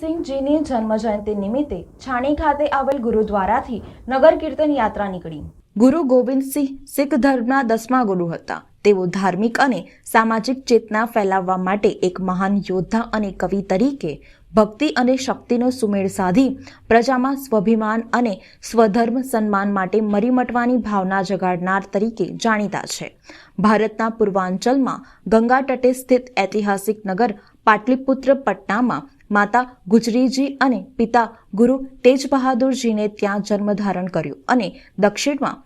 ગોવિંદસિંહજીની જન્મજયંતિ નિમિત્તે છાણી ખાતે આવેલ ગુરુદ્વારાથી નગર કીર્તન યાત્રા નીકળી. ગુરુ ગોવિંદસિંહ શીખ ધર્મના દસમા ગુરુ હતા. તેઓ ધાર્મિક અને સામાજિક ચેતના ફેલાવવા માટે એક મહાન યોદ્ધા અને કવિ તરીકે ભક્તિ અને શક્તિનો સુમેળ સાધી, પ્રજામાં સ્વાભિમાન અને સ્વધર્મ સન્માન માટે મરી મટવાની ભાવના જગાડનાર તરીકે જાણીતા છે. ભારતના પૂર્વાંચલમાં ગંગા તટે સ્થિત ઐતિહાસિક નગર પાટલીપુત્ર પટનામાં માતા ગુજરીજી અને પિતા ગુરુ તેજ બહાદુરજીને ત્યાં જન્મ ધારણ કર્યું અને દક્ષિણમાં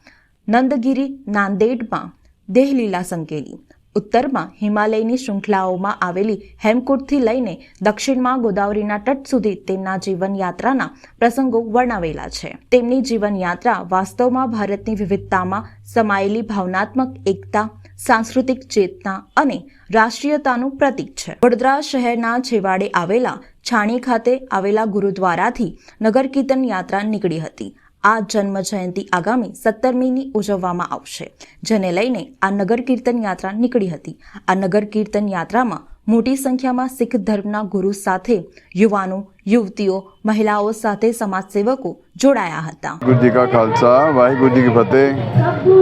નંદગીરી નાંદેડમાં દેહલીલા સંકેલી, ઉત્તરમાં હિમાલયની શૃંખલાઓમાં આવેલી હેમકુટથી લઈને દક્ષિણમાં ગોદાવરીના તટ સુધી તેમના જીવનયાત્રાના પ્રસંગો વર્ણવેલા છે. તેમની જીવનયાત્રા વાસ્તવમાં ભારતની વિવિધતામાં સમાયેલી ભાવનાત્મક એકતા, સાંસ્કૃતિક ચેતના અને રાષ્ટ્રીયતાનું પ્રતીક છે. વડોદરા શહેરના છેવાડે આવેલા છાણી ખાતે આવેલા ગુરુદ્વારાથી નગર કીર્તન યાત્રા નીકળી હતી. આ જન્મ જયંતિ આગામી સત્તરમીની ઉજવવામાં આવશે, જેને લઈને આ નગર કીર્તન યાત્રા નીકળી હતી. આ નગર કીર્તન યાત્રામાં મોટી સંખ્યામાં શીખ ધર્મના ગુરુ સાથે યુવાનો, યુવતીઓ, મહિલાઓ સાથે સમાજસેવકો જોડાયા હતા. ગુરજી કા ખાલસા, વાહેગુરુ કી ફતેહ,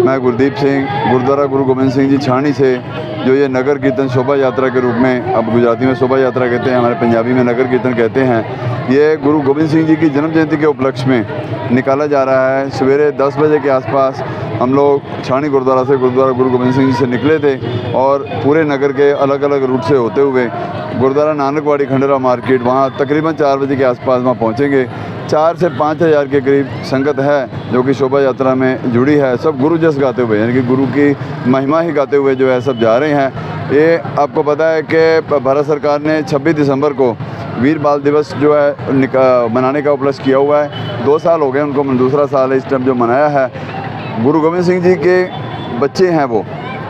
મેં ગુરદીપ સિંહ, ગુરુદ્વારા ગુરુ ગોવિંદ સિંહ છાણી છે. जो ये नगर कीर्तन शोभा यात्रा के रूप में, अब गुजराती में शोभा यात्रा कहते हैं, हमारे पंजाबी में नगर कीर्तन कहते हैं, ये गुरु गोबिंद सिंह जी की जन्म जयंती के उपलक्ष्य में निकाला जा रहा है। सवेरे दस बजे के आसपास हम लोग छाणी गुरुद्वारा से गुरुद्वारा गुरु गोबिंद सिंह जी से निकले थे और पूरे नगर के अलग अलग रूट से होते हुए गुरुद्वारा नानकवाड़ी खंडरा मार्केट, वहाँ तकरीबन चार बजे के आसपास वहाँ पहुँचेंगे। चार से पाँच हज़ार के करीब संगत है जो कि शोभा यात्रा में जुड़ी है। सब गुरु जस गाते हुए, यानी कि गुरु की महिमा ही गाते हुए जो है सब जा रहे हैं। ये आपको पता है कि भारत सरकार ने 26 दिसंबर को वीर बाल दिवस जो है मनाने का उपलक्ष्य किया हुआ है। दो साल हो गए उनको, दूसरा साल इस टाइम जो मनाया है। गुरु गोबिंद सिंह जी के बच्चे हैं वो,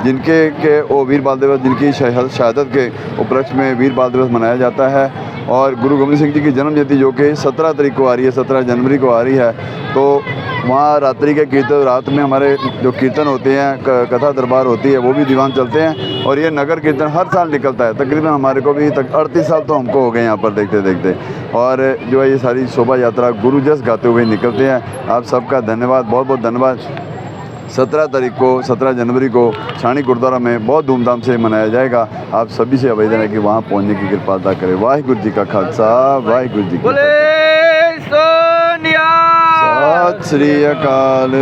जिनके के वो वीर बाल दिवस जिनकी शह- शहादत के उपलक्ष्य में वीर बाल दिवस मनाया जाता है। और गुरु गोबिंद सिंह जी की जन्म जयंती जो कि सत्रह तारीख को आ रही है, सत्रह जनवरी को आ रही है तो वहाँ रात्रि के कीर्तन, रात में हमारे जो कीर्तन होते हैं कथा दरबार होती है, वो भी दीवान चलते हैं। और ये नगर कीर्तन हर साल निकलता है, तकरीबन हमारे को भी तक अड़तीस साल तो हमको हो गए यहाँ पर देखते देखते। और जो है ये सारी शोभा यात्रा गुरु जस गाते हुए निकलते हैं। आप सबका धन्यवाद, बहुत बहुत धन्यवाद। सत्रह तारीख को सत्रह जनवरी को छाणी गुरुद्वारा में बहुत धूमधाम से मनाया जाएगा। आप सभी से आवेदन है कि वहाँ पहुँचने की कृपा अदा करें। वाहिगुरु जी का खालसा वाहिगुरु जी की सत श्री अकाल।